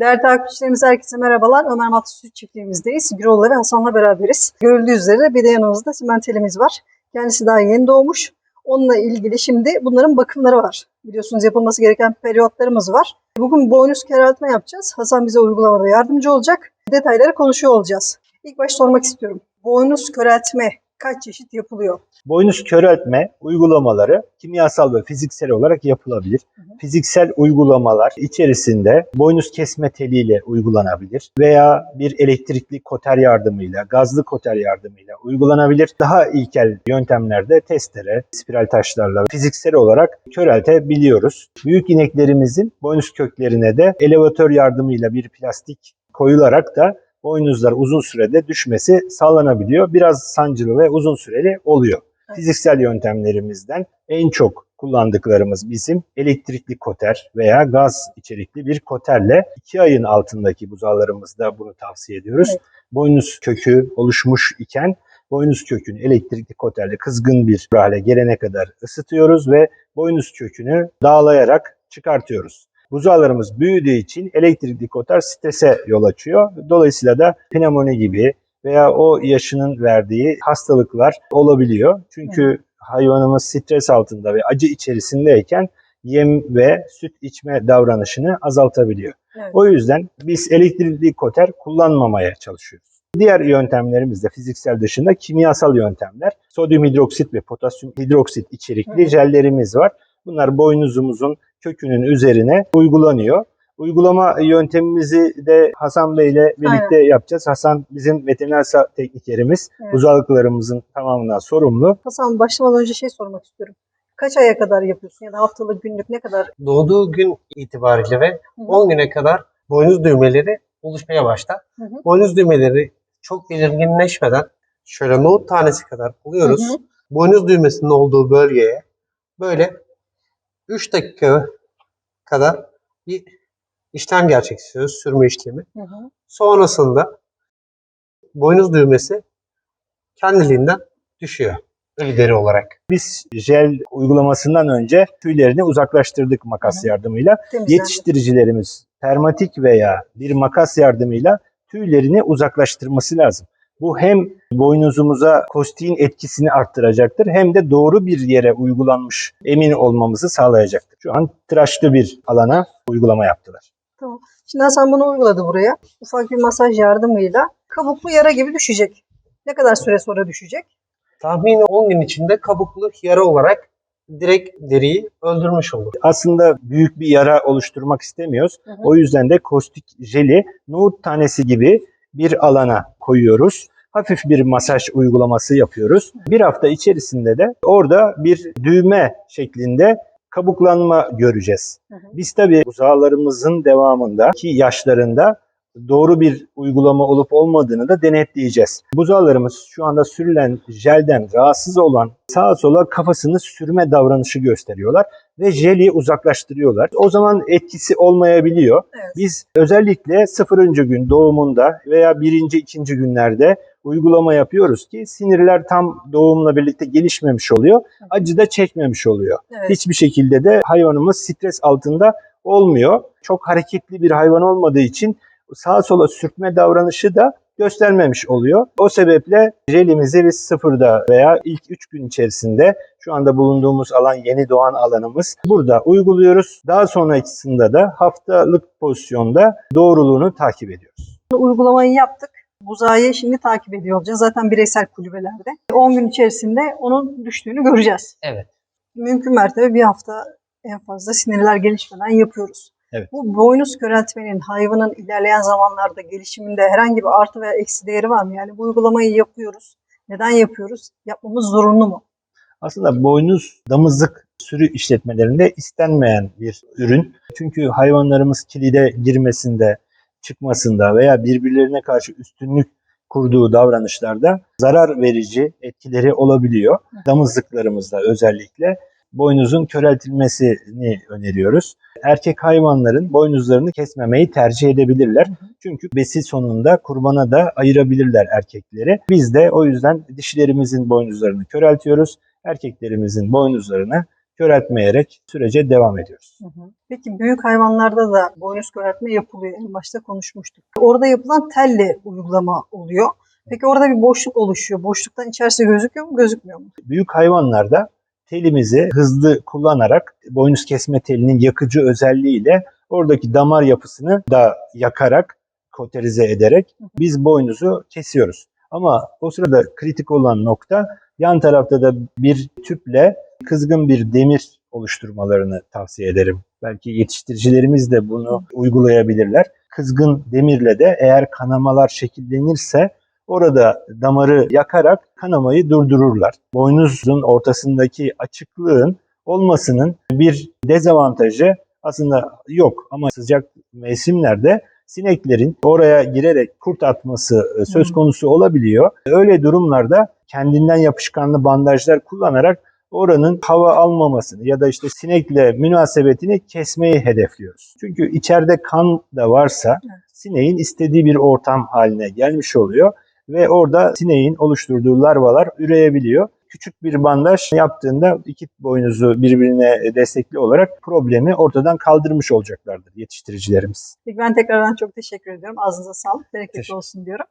Değerli takipçilerimiz herkese merhabalar. Ömer Matlı Süt çiftliğimizdeyiz. Gürol'la ve Hasan'la beraberiz. Görüldüğü üzere bir de yanımızda simentelimiz var. Kendisi daha yeni doğmuş. Onunla ilgili şimdi bunların bakımları var. Biliyorsunuz yapılması gereken periyotlarımız var. Bugün boynuz keraltma yapacağız. Hasan bize uygulamada yardımcı olacak. Detayları konuşuyor olacağız. İlk baş sormak istiyorum. Boynuz köreltme kaç çeşit yapılıyor? Boynuz köreltme uygulamaları kimyasal ve fiziksel olarak yapılabilir. Fiziksel uygulamalar içerisinde boynuz kesme teliyle uygulanabilir veya bir elektrikli koter yardımıyla, gazlı koter yardımıyla uygulanabilir. Daha ilkel yöntemlerde testere, spiral taşlarla fiziksel olarak köreltebiliyoruz. Büyük ineklerimizin boynuz köklerine de elevatör yardımıyla bir plastik koyularak da boynuzlar uzun sürede düşmesi sağlanabiliyor. Biraz sancılı ve uzun süreli oluyor. Fiziksel yöntemlerimizden en çok kullandıklarımız bizim elektrikli koter veya gaz içerikli bir koterle 2 ayın altındaki buzağlarımızda bunu tavsiye ediyoruz. Evet. Boynuz kökü oluşmuş iken boynuz kökünü elektrikli koterle kızgın bir hale gelene kadar ısıtıyoruz ve boynuz kökünü dağlayarak çıkartıyoruz. Buzağlarımız büyüdüğü için elektrikli koter strese yol açıyor. Dolayısıyla da pnömoni gibi veya o yaşının verdiği hastalıklar olabiliyor. Çünkü hayvanımız stres altında ve acı içerisindeyken yem ve süt içme davranışını azaltabiliyor. Evet. O yüzden biz elektrikli koter kullanmamaya çalışıyoruz. Diğer yöntemlerimiz de fiziksel dışında kimyasal yöntemler. Sodyum hidroksit ve potasyum hidroksit içerikli hı. jellerimiz var. Bunlar boynuzumuzun kökünün üzerine uygulanıyor. Uygulama yöntemimizi de Hasan Bey ile birlikte yapacağız. Hasan bizim veteriner teknikerimiz. Evet. Buzağlıklarımızın tamamından sorumlu. Hasan başlamadan önce şey sormak istiyorum. Kaç aya kadar yapıyorsun ya da haftalık günlük ne kadar? doğduğu gün itibariyle ve Hı hı. 10 güne kadar boynuz düğmeleri oluşmaya başlar. Hı hı. Boynuz düğmeleri çok belirginleşmeden şöyle nohut tanesi kadar buluyoruz. Hı hı. Boynuz düğmesinin olduğu bölgeye böyle 3 dakika kadar bir işlem gerçekleştiriyoruz. Sürme işlemi. Hı hı. Sonrasında boynuz düğmesi kendiliğinden düşüyor. Ölü deri olarak. Biz jel uygulamasından önce tüylerini uzaklaştırdık makas Hı hı. yardımıyla. Temizlendi. Yetiştiricilerimiz permatik veya bir makas yardımıyla tüylerini uzaklaştırması lazım. Bu hem boynuzumuza kostiğin etkisini arttıracaktır hem de doğru bir yere uygulanmış emin olmamızı sağlayacaktır. Şu an tıraşlı bir alana uygulama yaptılar. Şimdi Hasan bunu uyguladı buraya. Ufak bir masaj yardımıyla kabuklu yara gibi düşecek. Ne kadar süre sonra düşecek? Tahmini 10 gün içinde kabuklu yara olarak direkt deriyi öldürmüş olur. Aslında büyük bir yara oluşturmak istemiyoruz. Hı hı. O yüzden de kostik jeli nohut tanesi gibi bir alana koyuyoruz. Hafif bir masaj uygulaması yapıyoruz. Bir hafta içerisinde de orada bir düğme şeklinde kabuklanma göreceğiz. Biz tabii buzağlarımızın devamındaki yaşlarında doğru bir uygulama olup olmadığını da denetleyeceğiz. Buzağlarımız şu anda sürülen jelden rahatsız olan sağa sola kafasını sürme davranışı gösteriyorlar ve jeli uzaklaştırıyorlar. O zaman etkisi olmayabiliyor. Evet. Biz özellikle 0. gün doğumunda veya 1. 2. günlerde uygulama yapıyoruz ki sinirler tam doğumla birlikte gelişmemiş oluyor. Acı da çekmemiş oluyor. Evet. Hiçbir şekilde de hayvanımız stres altında olmuyor. Çok hareketli bir hayvan olmadığı için sağa sola sürtme davranışı da göstermemiş oluyor. O sebeple jelimizi biz sıfırda veya ilk 3 gün içerisinde şu anda bulunduğumuz alan yeni doğan alanımız burada uyguluyoruz. Daha sonrasında da haftalık pozisyonda doğruluğunu takip ediyoruz. Uygulamayı yaptık. Buzağı şimdi takip ediyor olacağız. Zaten bireysel kulübelerde. 10 gün içerisinde onun düştüğünü göreceğiz. Evet. Mümkün mertebe bir hafta en fazla sinirler gelişmeden yapıyoruz. Evet. Bu boynuz köreltmenin hayvanın ilerleyen zamanlarda gelişiminde herhangi bir artı veya eksi değeri var mı? Yani bu uygulamayı yapıyoruz. Neden yapıyoruz? Yapmamız zorunlu mu? Aslında boynuz damızlık sürü işletmelerinde istenmeyen bir ürün. Çünkü hayvanlarımız kilide girmesinde, çıkmasında veya birbirlerine karşı üstünlük kurduğu davranışlarda zarar verici etkileri olabiliyor. Damızlıklarımızda özellikle boynuzun köreltilmesini öneriyoruz. Erkek hayvanların boynuzlarını kesmemeyi tercih edebilirler. Çünkü besi sonunda kurbana da ayırabilirler erkekleri. Biz de o yüzden dişilerimizin boynuzlarını köreltiyoruz. Erkeklerimizin boynuzlarını köreltmeyerek sürece devam ediyoruz. Peki büyük hayvanlarda da boynuz köreltme yapılıyor. En başta konuşmuştuk. Orada yapılan telle uygulama oluyor. Peki orada bir boşluk oluşuyor. Boşluktan içerisi gözüküyor mu, gözükmüyor mu? Büyük hayvanlarda telimizi hızlı kullanarak boynuz kesme telinin yakıcı özelliğiyle oradaki damar yapısını da yakarak, koterize ederek biz boynuzu kesiyoruz. Ama o sırada kritik olan nokta yan tarafta da bir tüple kızgın bir demir oluşturmalarını tavsiye ederim. Belki yetiştiricilerimiz de bunu uygulayabilirler. Kızgın demirle de eğer kanamalar şekillenirse orada damarı yakarak kanamayı durdururlar. Boynuzun ortasındaki açıklığın olmasının bir dezavantajı aslında yok ama sıcak mevsimlerde sineklerin oraya girerek kurt atması e, söz konusu olabiliyor. Öyle durumlarda kendinden yapışkanlı bandajlar kullanarak oranın hava almamasını ya da işte sinekle münasebetini kesmeyi hedefliyoruz. Çünkü içeride kan da varsa sineğin istediği bir ortam haline gelmiş oluyor ve orada sineğin oluşturduğu larvalar üreyebiliyor. Küçük bir bandaj yaptığında iki boynuzu birbirine destekli olarak problemi ortadan kaldırmış olacaklardır yetiştiricilerimiz. Peki ben tekrardan çok teşekkür ediyorum. Ağzınıza sağlık. Bereketli olsun diyorum.